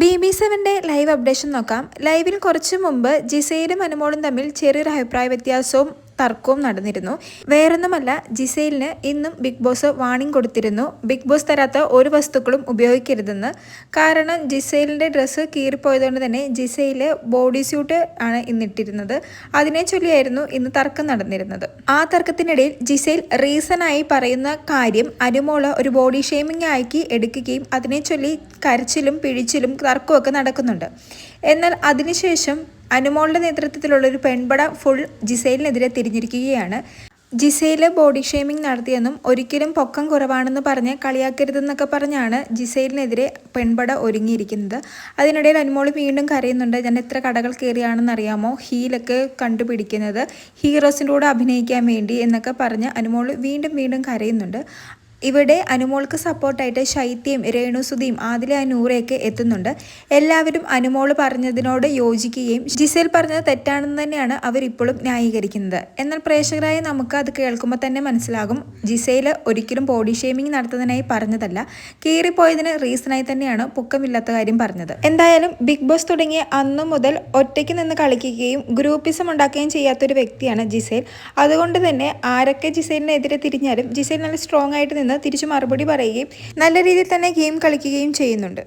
B B സെവന്റെ live updation നോക്കാം. ലൈവിൽ കുറച്ച് മുമ്പ് ജിസയിലും അനുമോളും തമ്മിൽ ചെറിയൊരു അഭിപ്രായ വ്യത്യാസവും തർക്കവും നടന്നിരുന്നു. വേറൊന്നുമല്ല ജിസൈലിന് ഇന്നും ബിഗ് ബോസ് വാണിംഗ് കൊടുത്തിരുന്നു. ബിഗ് ബോസ് തരാത്ത ഒരു വസ്തുക്കളും ഉപയോഗിക്കരുതെന്ന്. കാരണം ജിസൈലിന്റെ ഡ്രസ്സ് കീറിപ്പോയതുകൊണ്ട് തന്നെ ജിസൈൽ ബോഡി സ്യൂട്ട് ആണ് ഇന്നിട്ടിരുന്നത്. അതിനെ ചൊല്ലിയായിരുന്നു ഇന്ന് തർക്കം നടന്നിരുന്നത്. ആ തർക്കത്തിനിടയിൽ ജിസൈൽ റീസണായി പറയുന്ന കാര്യം അനുമോൾ ഒരു ബോഡി ഷേമിംഗ് ആക്കി എടുക്കുകയും അതിനെ ചൊല്ലി കരച്ചിലും പിഴിച്ചിലും തർക്കമൊക്കെ നടക്കുന്നുണ്ട്. എന്നാൽ അതിനുശേഷം അനുമോളുടെ നേതൃത്വത്തിലുള്ള ഒരു പെൺപട ഫുൾ ജിസൈലിനെതിരെ തിരിഞ്ഞിരിക്കുകയാണ്. ജിസൈൽ ബോഡി ഷേമിംഗ് നടത്തിയെന്നും ഒരിക്കലും പൊക്കം കുറവാണെന്ന് പറഞ്ഞ് കളിയാക്കരുതെന്നൊക്കെ പറഞ്ഞാണ് ജിസൈലിനെതിരെ പെൺപട ഒരുങ്ങിയിരിക്കുന്നത്. അതിനിടയിൽ അനുമോൾ വീണ്ടും കരയുന്നുണ്ട് ഞാൻ എത്ര കടകൾ കയറിയാണെന്ന് അറിയാമോ? ഹീലൊക്കെ കണ്ടുപിടിക്കുന്നത് ഹീറോസിന്റെ കൂടെ അഭിനയിക്കാൻ വേണ്ടി എന്നൊക്കെ പറഞ്ഞ് അനുമോൾ വീണ്ടും വീണ്ടും കരയുന്നുണ്ട്. ഇവിടെ അനുമോൾക്ക് സപ്പോർട്ടായിട്ട് ശൈത്യം രേണുസുതിയും ആദില നൂറയൊക്കെ എത്തുന്നുണ്ട്. എല്ലാവരും അനുമോൾ പറഞ്ഞതിനോട് യോജിക്കുകയും ജിസേൽ പറഞ്ഞത് തെറ്റാണെന്ന് തന്നെയാണ് അവരിപ്പോഴും ന്യായീകരിക്കുന്നത്. എന്നാൽ പ്രേക്ഷകരായ നമുക്ക് അത് കേൾക്കുമ്പോൾ തന്നെ മനസ്സിലാകും. ജിസേൽ ഒരിക്കലും ബോഡി ഷേമിംഗ് നടത്തുന്നതിനായി പറഞ്ഞതല്ല. കീറിപ്പോയതിന് റീസണായി തന്നെയാണ് പൊക്കമില്ലാത്ത കാര്യം പറഞ്ഞത്. എന്തായാലും ബിഗ് ബോസ് തുടങ്ങിയ അന്നു മുതൽ ഒറ്റയ്ക്ക് നിന്ന് കളിക്കുകയും ഗ്രൂപ്പിസം ഉണ്ടാക്കുകയും ചെയ്യാത്തൊരു വ്യക്തിയാണ് ജിസേൽ. അതുകൊണ്ട് തന്നെ ആരൊക്കെ ജിസേലിനെതിരെ തിരിഞ്ഞാലും ജിസേൽ നല്ല സ്ട്രോങ് ആയിട്ട് നിന്ന് തിരിച്ചു മറുപടി പറയുകയും നല്ല രീതിയിൽ തന്നെ ഗെയിം കളിക്കുകയും ചെയ്യുന്നുണ്ട്.